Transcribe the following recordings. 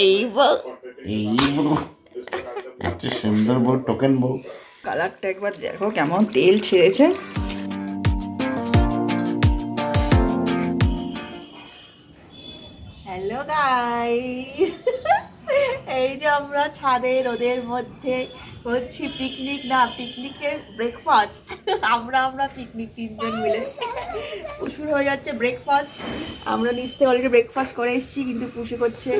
এই বউ এই বউ। এত সুন্দর বউ টোকেন বউ। কালারটা একবার দেখো কেমন তেল ছেড়েছে। হ্যালো গাই এই যে আমরা ছাদে রোদের মধ্যে করছি পিকনিক না পিকনিকের ব্রেকফাস্ট আমরা আমরা পিকনিক তিনজন মিলে। পুষুর হয়ে যাচ্ছে ব্রেকফাস্ট আমরা নিচ থেকে অলরেডি ব্রেকফাস্ট করে এসেছি কিন্তু পুষু করছে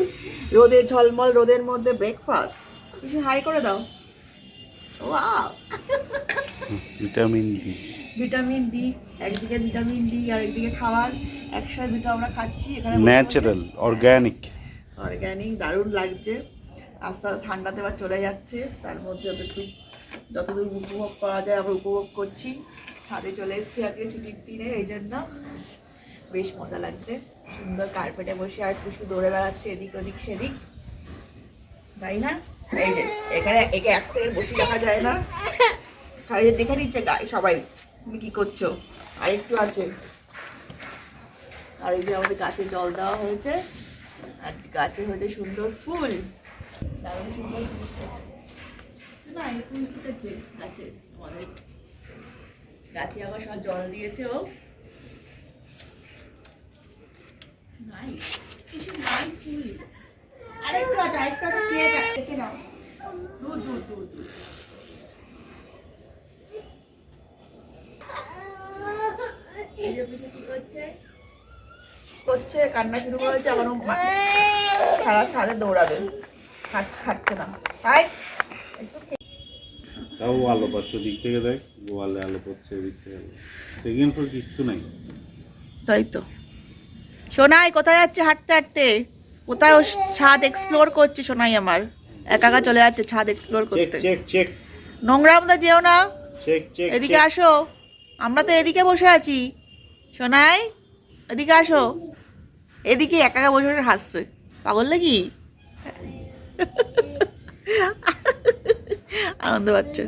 রোদের ঝলমল রোদের মধ্যে ব্রেকফাস্ট পুষু হাই করে দাও। Wow vitamin D vitamin D একদিকে ভিটামিন ডি আর একদিকে খাবার। একসাথে দুটো আমরা খাচ্ছি এখানে ন্যাচারাল অর্গ্যানিক অর্গ্যানিক দারুণ লাগছে। আস্তে আস্তে ঠান্ডাতে এবার চলে যাচ্ছে। তার মধ্যে যতটুকু যতদূর উপভোগ করা যায়, আমরা উপভোগ করছি। ছাদে চলে এসেছি আজকে ছুটির দিনে, এই জন্য বেশ মজা লাগছে। সুন্দর কার্পেটে বসে আর টুসু দৌড়ে বেড়াচ্ছে এদিক ওদিক সেদিক। তাই না? এই যে, এখানে একে এক সেকেন্ড বসে রাখা যায় না। খালি দেখে নিচ্ছে সবাই, তুমি কী করছ? আর একটু আছে। আর এই যে আমাদের গাছে জল দেওয়া হয়েছে। আর গাছে হয়েছে সুন্দর ফুল। গাছে আবার সব জল দিয়েছে ও। করছে? কান্না শুরু করেছে মা- সারা ছাদে দৌড়াবে। খাচ্ছে খাচ্ছে না। হাই তাও আলো পাচ্ছে ওদিক থেকে দেখ গোয়ালে আলো পাচ্ছে ওদিক থেকে। সেকেন্ড ফ্লোর কিচ্ছু নাই। তাই তো। সোনাই কোথায় যাচ্ছে হাঁটতে হাঁটতে? কোথায় ছাদ এক্সপ্লোর করছে সোনাই আমার? একা একা চলে যাচ্ছে ছাদ এক্সপ্লোর করতে। চেক চেক নোংরা মতো যেও না। চেক চেক এদিকে আসো। আমরা তো এদিকে বসে আছি। সোনাই এদিকে আসো। এদিকে একা একা বসে বসে হাসছে। পাগল নাকি? আনন্দ পাচ্ছে।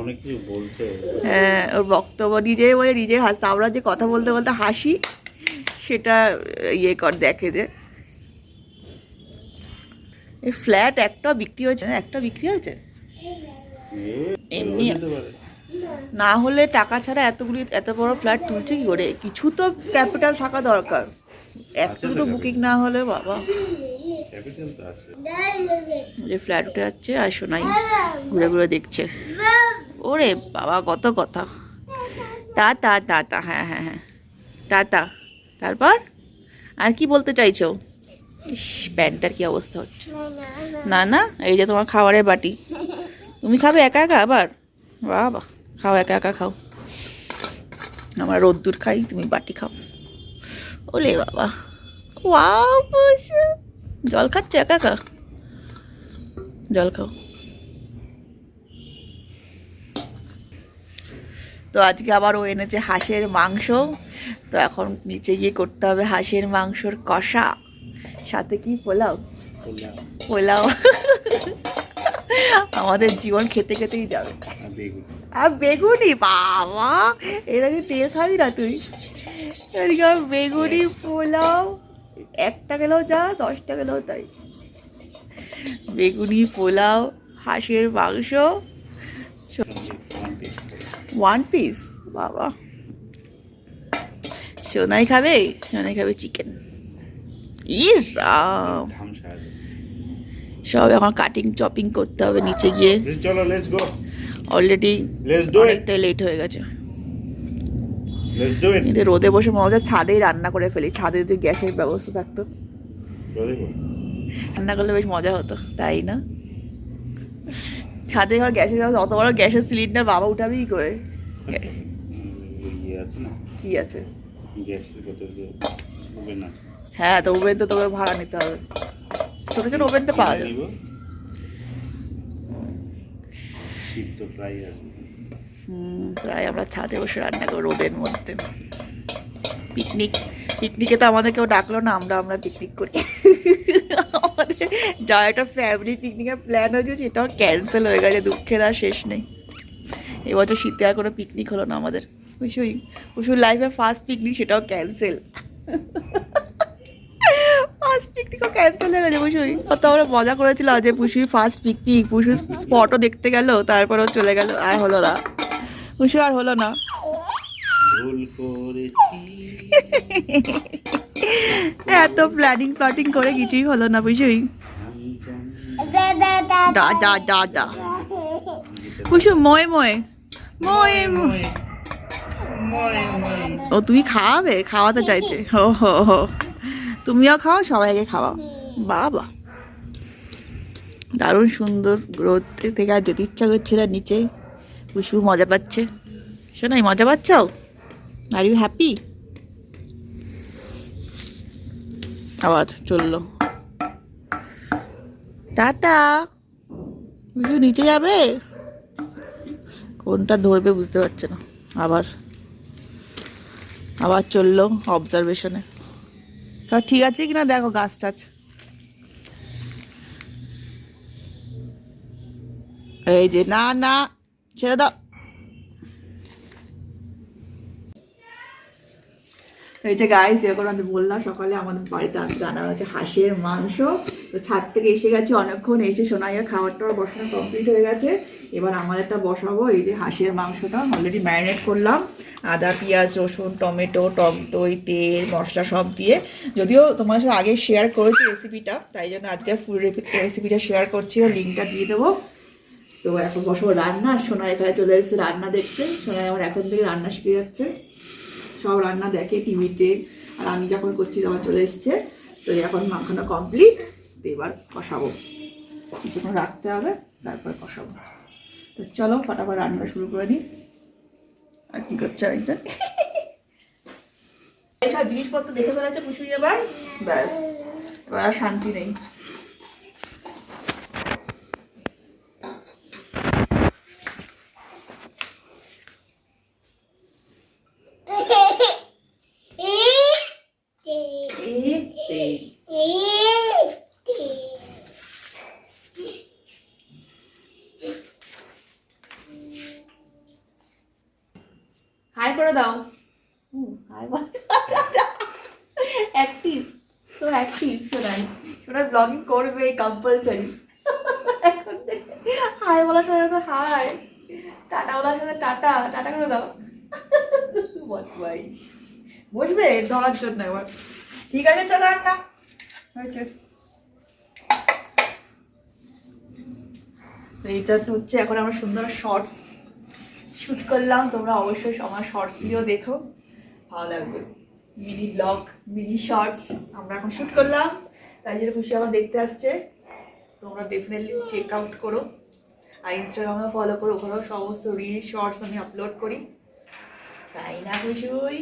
অনেক কিছু বলছে। হ্যাঁ ওর বক্তব্য নিজেই বলে নিজের হাসছে আমরা যে কথা বলতে বলতে হাসি সেটা ইয়ে কর দেখে যে। এই ফ্ল্যাট একটা বিক্রি হয়েছে না একটা বিক্রি হয়েছে? এমনি। না হলে টাকা ছাড়া এতগুলি এত বড় ফ্ল্যাট তুলছে কি করে? কিছু তো ক্যাপিটাল থাকা দরকার। এক আছে তো দুটো বুকিং না হলে বাবা। যে ফ্ল্যাট উঠে যাচ্ছে আর শোনাই ঘুরে ঘুরে দেখছে। ওরে বাবা কত কথা। তা তা তা তা হ্যাঁ হ্যাঁ হ্যাঁ। তা তা তারপর? আর কি বলতে চাইছো? ইস, প্যান্টটার কি অবস্থা হচ্ছে? না না এই যে তোমার খাবারের বাটি। তুমি খাবে একা একা আবার? বাবা খাও একা একা খাও। আমরা রোদ্দুর খাই তুমি বাটি খাও। ওলে বাবা ওয়াও বসে। জল খাচ্ছে একা একা? জল খাও। তো আজকে আবার ও এনেছে হাঁসের মাংস। তো এখন নিচে গিয়ে করতে হবে হাঁসের মাংসর কষা। সাথে কি? পোলাও। পোলাও। আমাদের জীবন খেতে খেতেই যাবে। আর বেগুনি। বাবা! এর আগে তেল খাবি না তুই? বেগুনি পোলাও। একটা গেলেও যা দশটা গেলেও তাই। বেগুনি পোলাও হাঁসের মাংস। ওয়ান পিস বাবা। সোনাই খাবে? সোনাই খাবে চিকেন ই রাম। সব এখন কাটিং চপিং করতে হবে নিচে গিয়ে। অলরেডি অনেকটাই লেট হয়ে গেছে। এতে রোদে বসে মজা ছাদেই রান্না করে ফেলি। ছাদে যদি গ্যাসের ব্যবস্থা থাকতো। রান্না করলে বেশ মজা হতো তাই না? ছাদে এবার গ্যাসের ব্যবস্থা অত বড় গ্যাসের সিলিন্ডার বাবা উঠাবি কি করে। ইয়ে কি আছে? হ্যাঁ তো ওভেন তো তোকে ভাড়া নিতে হবে। ছোট ছোট ওভেন তো পাওয়া নিব। তো প্রায় আসবে। প্রায় আমরা ছাদে বসে রান্না করি রোদের মধ্যে। পিকনিক, পিকনিকে তো আমাদের কেউ ডাকলো না, আমরা আমরা পিকনিক করি। আমাদের যা একটা ফ্যামিলি পিকনিকের প্ল্যান হয়েছে, সেটাও ক্যান্সেল হয়ে গেছে, দুঃখের আর শেষ নেই। এবছর শীতে আর কোনো পিকনিক হলো না আমাদের। অবশ্যই অবশ্যই লাইফে ফার্স্ট পিকনিক সেটাও ক্যান্সেল ফার্স্ট পিকনিকও ক্যান্সেল হয়ে গেছে পুষুই কত আমরা মজা করেছিল যে পুষুই ফার্স্ট পিকনিক পুষু স্পটও দেখতে গেল, তারপরেও চলে গেল, আর হলো না। পুষু আর হলো না। ভুল করেছি। এত প্ল্যানিং প্লটিং করে কিছুই হলো না বুঝুই ডা ডা ডা ময়ে ময়ে ময়ে ময়ে। ও তুমি খাওয়াবে? খাওয়াতে চাইছে। হো হো হো। তুমিও খাও সবাইকে খাওয়াও। বাবা। দারুণ সুন্দর রোদ থেকে আর যেতে ইচ্ছা করছে না নিচে। কুসু মজা পাচ্ছে। শোনাই মজা পাচ্ছ? আর ইউ হ্যাপি আবার চলল। টাটা। কুসু নিচে যাবে? কোনটা ধরবে বুঝতে পারছে না। আবার আবার চলল অবজারভেশনে সব ঠিক আছে কিনা? দেখো, গাছ টাছ। এই যে, না না। ছেড়ে দাও। এই যে গাইস যেরকম আমি বললাম, সকালে আমাদের বাড়িতে আজকে রান্না হয়েছে হাঁসের মাংস। তো ছাদ থেকে এসে গেছে, অনেকক্ষণ এসে সোনাইয়ের খাবারটা বসানো কমপ্লিট হয়ে গেছে। এবার আমাদেরটা বসাবো, এই যে হাঁসের মাংসটা। অলরেডি ম্যারিনেট করলাম। আদা, পেঁয়াজ, রসুন, টমেটো, টক দই, তেল, মশলা সব দিয়ে। যদিও তোমার সাথে আগে শেয়ার করেছি রেসিপিটা তাই জন্য আজকে ফুল রেসিপিটা শেয়ার করছি লিঙ্কটা দিয়ে দেবো। তো এখন বসবো রান্না সোনা এখানে চলে এসেছে রান্না দেখতে। সোনাই আমার এখন থেকে রান্না শিখে যাচ্ছে। সব রান্না দেখে টিভিতে। আর আমি যখন করছি তখন চলে এসছে। তো এখন মাখানো কমপ্লিট তো এবার কষাবো। কিছুক্ষণ রাখতে হবে, তারপর কষাবো। তো চলো, ফটাফট রান্না শুরু করে দিই। আর কি করছে আরেকজন? এইসব জিনিসপত্র দেখে ফেলেছে কুসুই এবার? ব্যাস, এবার আর শান্তি নেই এই তেল। হাই করে দাও। হাই অ্যাক্টিভ সো অ্যাক্টিভ শোনাই। শোনাই ব্লগিং করবে কম্পালসারি এখন থেকে হাই বলার সাথে সাথে হাই টাটা বলার সাথে টাটা। টাটা করে দাও। ভাই বসবে ধরার জন্য এবার। ঠিক আছে চলো আর না হয়েছে। তো এইটা তো হচ্ছে এখন আমরা সুন্দর শর্টস শুট করলাম, তোমরা অবশ্যই আমার শর্টস ভিডিও দেখো। ভালো লাগবে। মিনি ব্লগ মিনি শর্টস আমরা এখন শুট করলাম। তাই জন্য খুশি আমার দেখতে আসছে। তোমরা ডেফিনেটলি চেক আউট করো। আর ইনস্টাগ্রামে ফলো করো, ওখানেও সমস্ত রিল শর্টস আমি আপলোড করি। তাই না, খুশুই?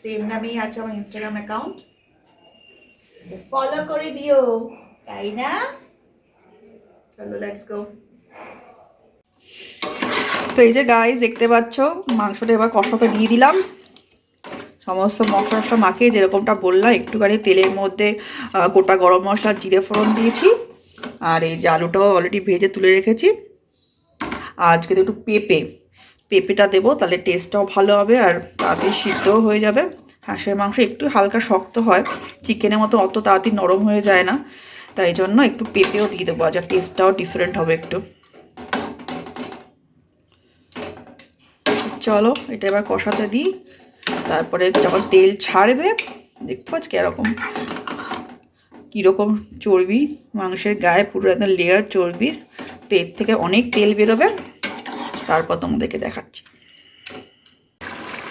সেম নামেই আছে আমার ইনস্টাগ্রাম অ্যাকাউন্ট ফলো করে দিও। তাই না? চলো লেটস গো তো এই যে গাইস দেখতে পাচ্ছ, মাংসটা এবার কষাতে দিয়ে দিলাম। সমস্ত মশলা মাখিয়ে যেরকমটা বললাম, একটুখানি তেলের মধ্যে গোটা গরম মশলা, জিরে ফোড়ন দিয়েছি। আর এই যে আলুটাও অলরেডি ভেজে তুলে রেখেছি। আজকে তো একটু পেঁপে, পেঁপেটা দেবো, তাহলে টেস্টটাও ভালো হবে আর তাড়াতাড়ি সিদ্ধও হয়ে যাবে। হাঁসের মাংস একটু হালকা শক্ত হয়, চিকেনের মতো অত তাড়াতাড়ি নরম হয়ে যায় না। তাই জন্য একটু পেঁপেও দিয়ে দেবো, আজ টেস্টটাও ডিফারেন্ট হবে একটু। চলো, এটা এবার কষাতে দিই। তারপরে যখন তেল ছাড়বে দেখতে পাচ্ছ কীরকম কীরকম চর্বি, মাংসের গায়ে পুরো একদম লেয়ার চর্বির তো এর থেকে অনেক তেল বেরোবে। তারপর তোমাদেরকে দেখাচ্ছি।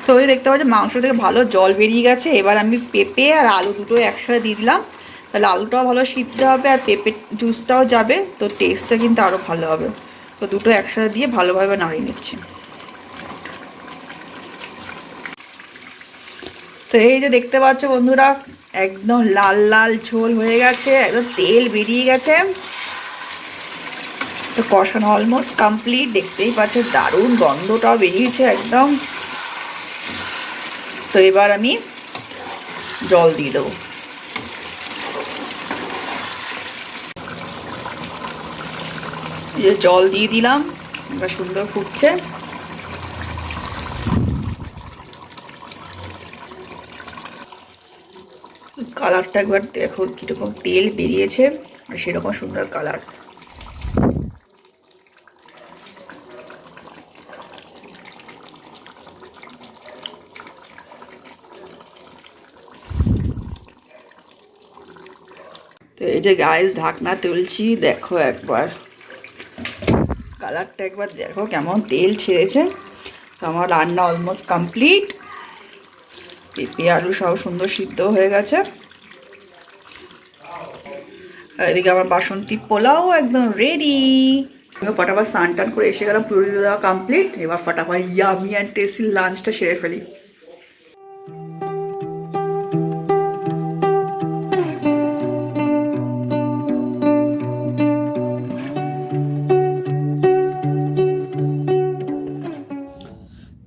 তো ওই দেখতে পাচ্ছি, মাংস থেকে ভালো জল বেরিয়ে গেছে। এবার আমি পেঁপে আর আলু দুটো একসাথে দিয়ে দিলাম। তাহলে আলুটাও ভালো সিদ্ধ হবে আর পেঁপে জুসটাও যাবে। তো টেস্টটা কিন্তু আরও ভালো হবে। তো দুটো একসাথে দিয়ে ভালোভাবে নাড়িয়ে নিচ্ছি। তো এই যে দেখতে পাচ্ছ বন্ধুরা, একদম লাল লাল ঝোল হয়ে গেছে, একদম তেল বেরিয়ে গেছে। তো কষানো অলমোস্ট কমপ্লিট দেখতেই পাচ্ছ দারুণ গন্ধটাও বেরিয়েছে একদম। তো এবার আমি জল দিয়ে দেবো। জল দিয়ে দিলাম, এবার সুন্দর ফুটছে। কালারটা একবার দেখো কীরকম তেল বেরিয়েছে আর সেরকম সুন্দর কালার। তো এই যে গাইস ঢাকনা তুলছি, দেখো একবার। কালারটা একবার দেখো কেমন তেল ছেড়েছে। তো আমার রান্না অলমোস্ট কমপ্লিট পেঁপে আলু সব সুন্দর সিদ্ধ হয়ে গেছে। এদিকে আমার বাসন্তী পোলাও একদম রেডি আমি ফটাফট স্নান টান করে এসে গেলাম, পুরো দেওয়া কমপ্লিট এবার ফটাফট ইয়ামি অ্যান্ড টেস্টি লাঞ্চটা সেরে ফেলি।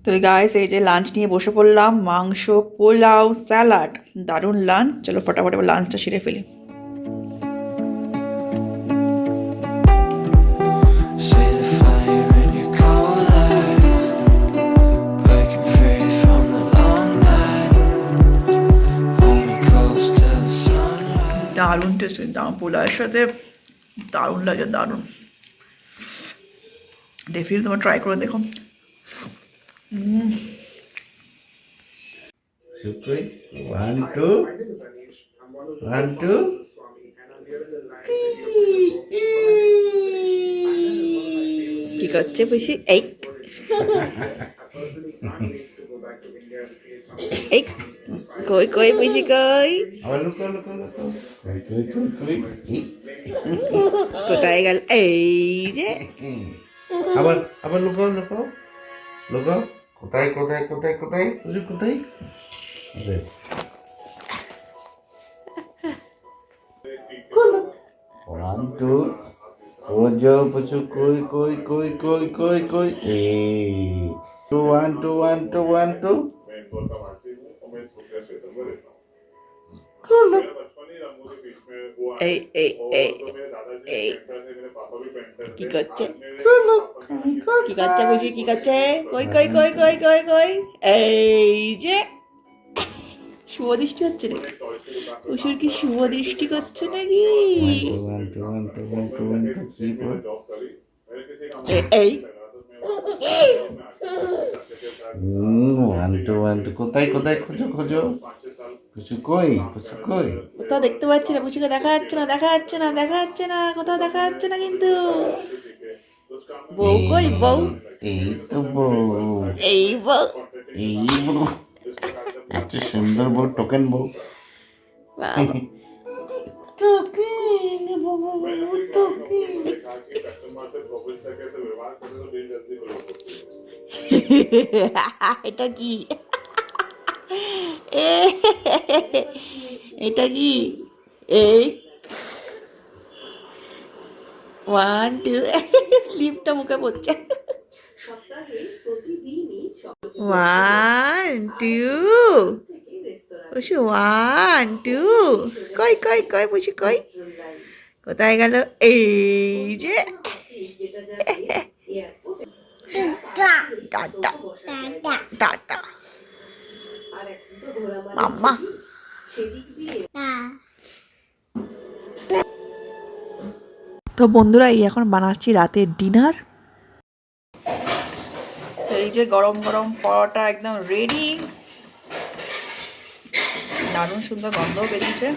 তো এই যে লাঞ্চ নিয়ে বসে পড়লাম, মাংস, পোলাও স্যালাড দারুণ লাঞ্চ চলো ফটাফট লাঞ্চটা সেরে ফেলি। টেস্ট দারুণ পোলাওয়ের সাথে। দারুণ লাগে দারুণ। ডেফিনেটলি তোমার ট্রাই করে দেখো। ওয়ান টু ওয়ান টু কি করছে বেশি? এই। এই কই কই বেশি কই। কোথায় গেল এই যে। আবার আবার লুকাও লুকাও লুকাও কোথায় কোথায় কোথায় কোথায় বুঝি কোথায় টু ওজো পুচু কই কই কই কই কই কই এই two one two one two one two এই এই এই এই কি করছে? কি করছে বুঝি কি করছে কই কই কই কই কই কই এই যে শুভ দৃষ্টি হচ্ছে নাকি উসুর কি শুভ দৃষ্টি করছে নাকি one two one two one কোথায় কোথায় খোঁজো খোঁজো? কিছু কই কই? কোথাও দেখতে পাচ্ছি না বুঝিকে দেখা যাচ্ছে না দেখা যাচ্ছে না দেখা যাচ্ছে না কোথাও দেখা যাচ্ছে না কিন্তু। বউ কই বউ এই তো বউ। এই বউ। এই বউ। এত সুন্দর বউ টোকেন বউ। টোকেন বাবা টোকেন এটা কি? এটা কি? এই ওয়ান টু স্লিপটা মুখে পড়ছে। ওয়ান টু বসে ওয়ান টু কই কই কই বসে কই? কোথায় গেল? এই যে। Tata tata mama. তো বন্ধুরা এই এখন বানাচ্ছি রাতের ডিনার। এই যে গরম গরম পরোটা একদম রেডি দারুণ সুন্দর গন্ধও বেরিয়েছে।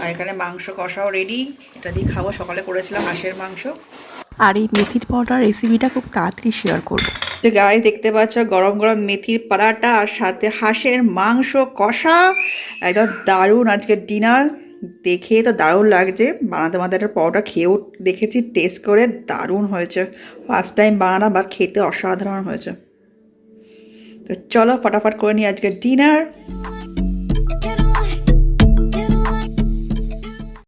আর এখানে মাংস কষাও রেডি এটা দিয়ে খাব সকালে করেছিলাম হাঁসের মাংস। আর এই মেথির পাউডার রেসিপিটা খুব তাড়াতাড়ি শেয়ার করব। তো গায়ে দেখতে পাচ্ছ গরম গরম মেথির পারাটা আর সাথে হাঁসের মাংস কষা। একদম দারুণ আজকে ডিনার দেখে তো দারুণ লাগছে। বানাতে বানাতে একটা পাউডার খেয়েও দেখেছি টেস্ট করে দারুণ হয়েছে। ফার্স্ট টাইম বানানো বা খেতে অসাধারণ হয়েছে। তো চলো, ফটাফট করে নিই আজকে ডিনার